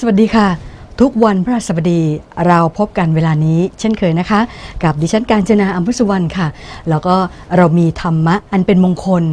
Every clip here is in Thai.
สวัสดีค่ะ ทุกวันพระสบดีเราพบกันเวลานี้ เช่นเคยนะคะ กับดิฉันการจนาอัมพุสวรรณค่ะ แล้วก็เรามีธรรมะอันเป็นมงคล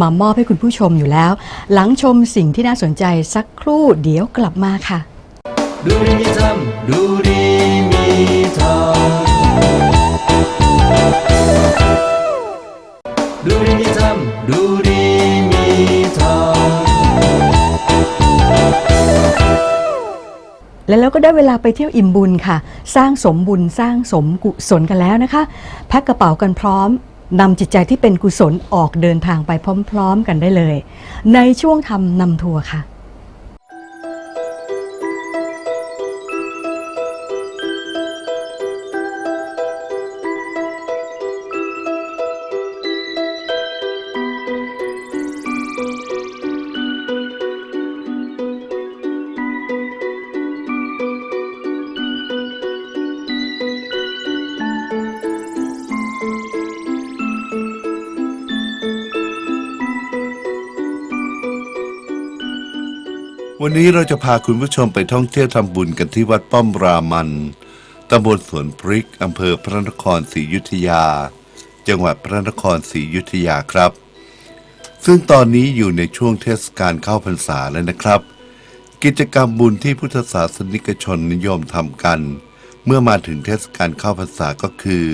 มามอบให้คุณผู้ชมอยู่แล้ว หลังชมสิ่งที่น่าสนใจสักครู่เดี๋ยวกลับมาค่ะ ดูดีมีธรรมดูดีมีธรรมดูดีมีธรรมดู แล้วเราก็ได้เวลาไปเที่ยวอิ่มบุญค่ะ สร้างสมบุญสร้างสมกุศลกันแล้วนะคะ แพ็คกระเป๋ากันพร้อมนำจิตใจที่เป็นกุศลออกเดินทางไปพร้อม ๆ กันได้เลย ในช่วงทำนำทัวร์ค่ะ วันนี้เราจะพาคุณผู้ชมไปท่องเที่ยวทำบุญกันที่วัดป้อมรามันตำบลสวนพริกอำเภอพระนครศรีอยุธยา จังหวัดพระนครศรีอยุธยาครับ ซึ่งตอนนี้อยู่ในช่วงเทศกาลเข้าพรรษาแล้วนะครับ กิจกรรมบุญที่พุทธศาสนิกชนนิยมทำกัน เมื่อมาถึงเทศกาลเข้าพรรษาก็คือ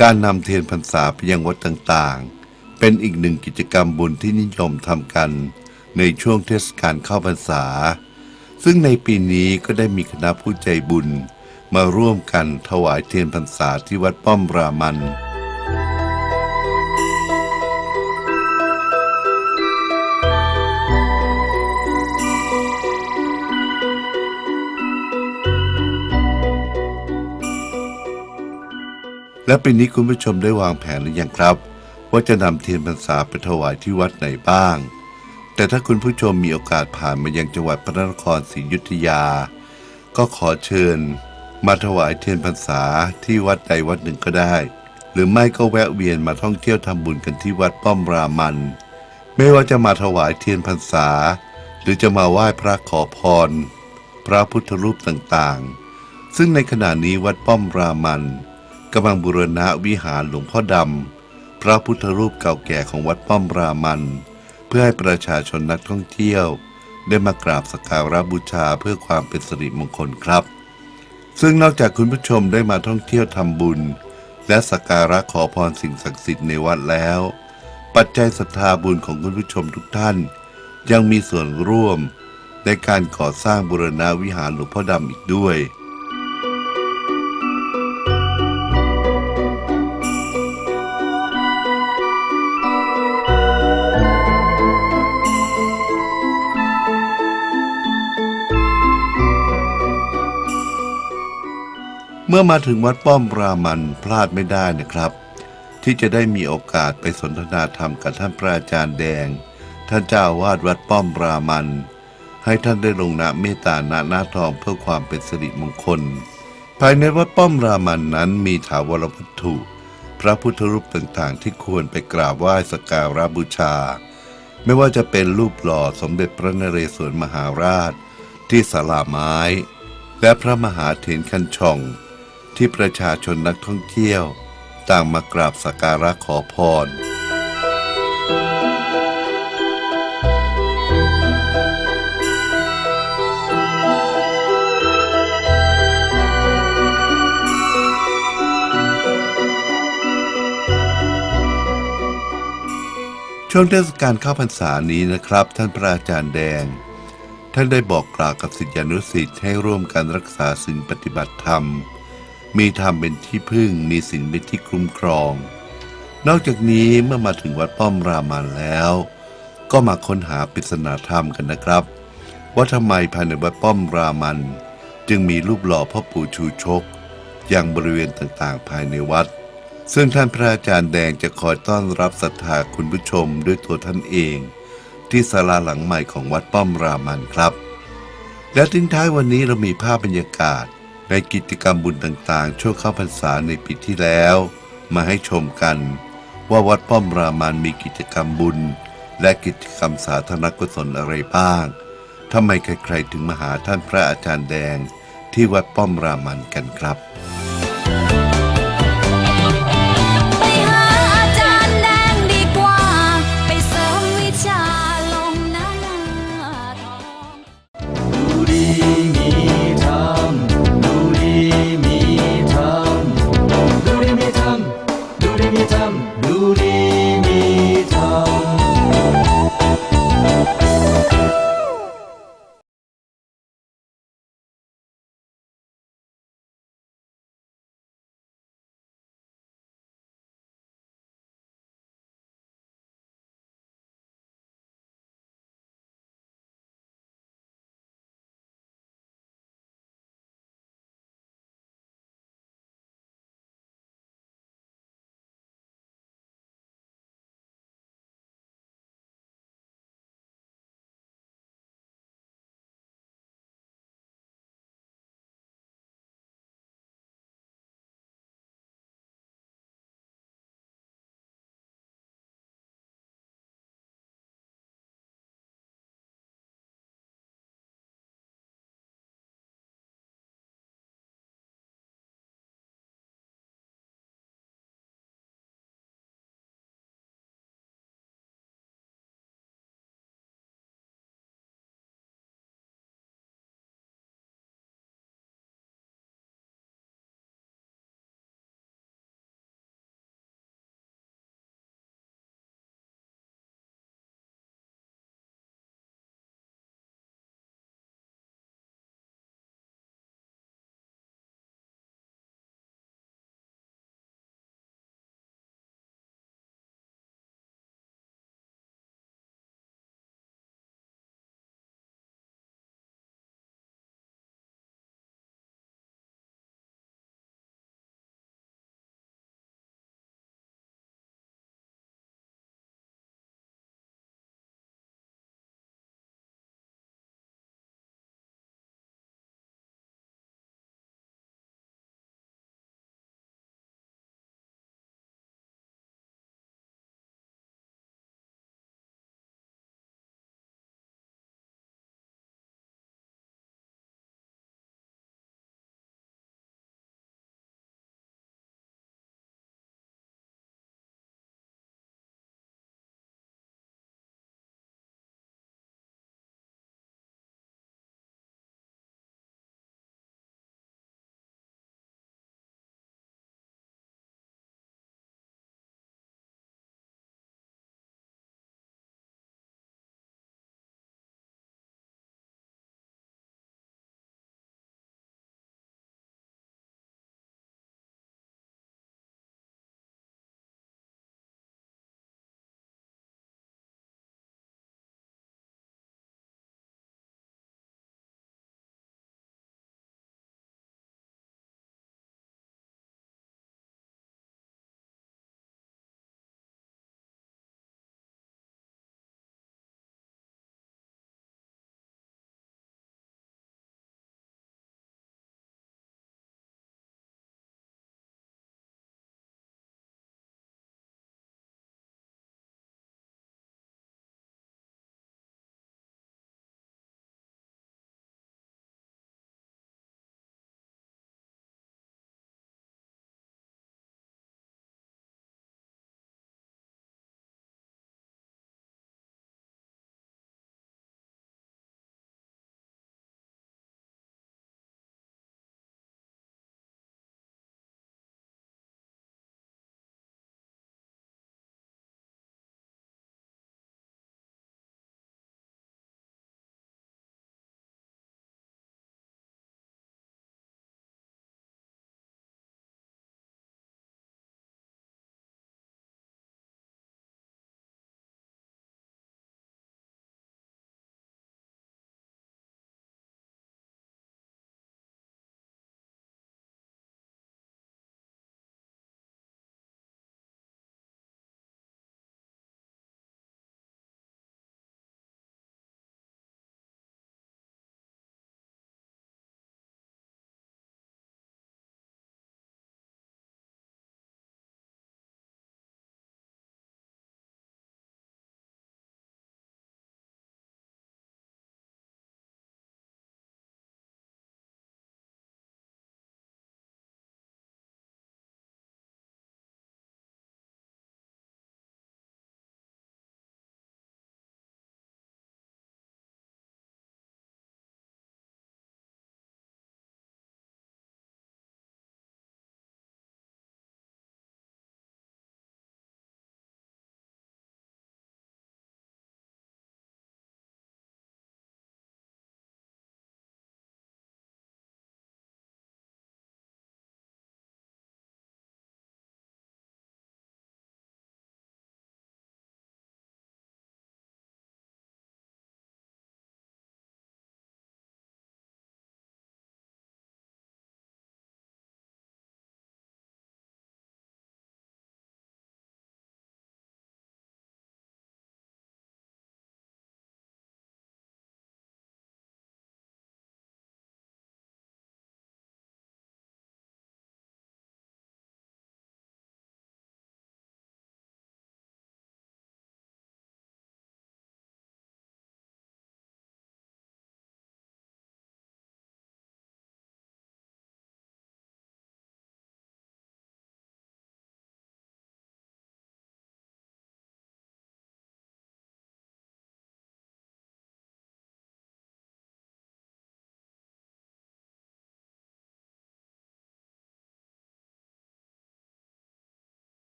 การนำเทียนพรรษาไปยังวัดต่างๆ เป็นอีกหนึ่งกิจกรรมบุญที่นิยมทำกัน ในช่วงเทศกาลเข้าพรรษา ซึ่งในปีนี้ก็ได้มีคณะผู้ใจบุญมาร่วมกันถวายเทียนพรรษาที่วัดป้อมรามันและปีนี้คุณผู้ชมได้วางแผนหรือยังครับ ว่าจะนำเทียนพรรษาไปถวายที่วัดไหนบ้าง แต่ถ้าคุณผู้ชมมีโอกาสผ่านมายังจังหวัดพระนครศรีอยุธยา ก็ขอเชิญ มาถวายเทียนพรรษาที่วัดใดวัดหนึ่งก็ได้ หรือไม่ก็แวะเวียนมาท่องเที่ยวทำบุญกันที่วัดป้อมรามัน ไม่ว่าจะมาถวายเทียนพรรษา หรือจะมาไหว้พระขอพร พระพุทธรูปต่างๆ ซึ่งในขณะนี้วัดป้อมรามันกำลังบูรณะวิหารหลวงพ่อดำพระพุทธรูปเก่าแก่ของวัดป้อมรามัน พื่อให้ประชาชนนักท่องเที่ยว ได้มากราบสักการะบูชาเพื่อความเป็นสิริมงคลครับ ซึ่งนอกจากคุณผู้ชมได้มาท่องเที่ยวทำบุญ และสักการะขอพรสิ่งศักดิ์สิทธิ์ในวัดแล้ว ปัจจัยศรัทธาบุญของคุณผู้ชมทุกท่าน ยังมีส่วนร่วมในการก่อสร้างบูรณะวิหารหลวงพ่อดำอีกด้วย มื่อมาถึงวัดป้อมรามันพลาดไม่ได้นะครับ ที่จะได้มีโอกาสไปสนทนาธรรมกับท่านพระอาจารย์แดง ท่านเจ้าวาดวัดป้อมรามัน ให้ท่านได้ลงนะเมตตาณหน้าทองเพื่อความเป็นสิริมงคล ภายในวัดป้อมรามันนั้นมีถาวรวัตถุ พระพุทธรูปต่างๆ ที่ควรไปกราบไหว้สักการะบูชา ไม่ว่าจะเป็นรูปหล่อสมเด็จพระนเรศวรมหาราช ที่ศาลาไม้ และพระมหาเถรคันช่อง ที่ประชาชนนักท่องเที่ยว ต่างมากราบสักการะขอพร ช่วงเทศกาลเข้าพรรษานี้นะครับ ท่านพระอาจารย์แดงท่านได้บอกกล่าวกับศิษยานุศิษย์ให้ร่วมกันรักษาศีลปฏิบัติธรรม มีธรรมเป็นที่พึ่งมีศีลเป็นที่คุ้มครอง นอกจากนี้เมื่อมาถึงวัดป้อมรามันแล้ว ก็มาค้นหาปริศนาธรรมกันนะครับ ว่าทำไมภายในวัดป้อมรามันจึงมีรูปหล่อพ่อปู่ชูชก อย่างบริเวณต่างๆ ภายในวัด ซึ่งท่านพระอาจารย์แดงจะคอยต้อนรับศรัทธาคุณผู้ชมด้วยตัวท่านเอง ที่ศาลาหลังใหม่ของวัดป้อมรามันครับ และทิ้งท้ายวันนี้เรามีภาพบรรยากาศ ในกิจกรรมบุญต่างๆ ช่วงเข้าพรรษาในปีที่แล้ว มาให้ชมกัน ว่าวัดป้อมรามันมีกิจกรรมบุญ และกิจกรรมสาธารณกุศลอะไรบ้างทำไมใครๆถึงมาหาท่านพระอาจารย์แดงที่วัดป้อมรามันกันครับ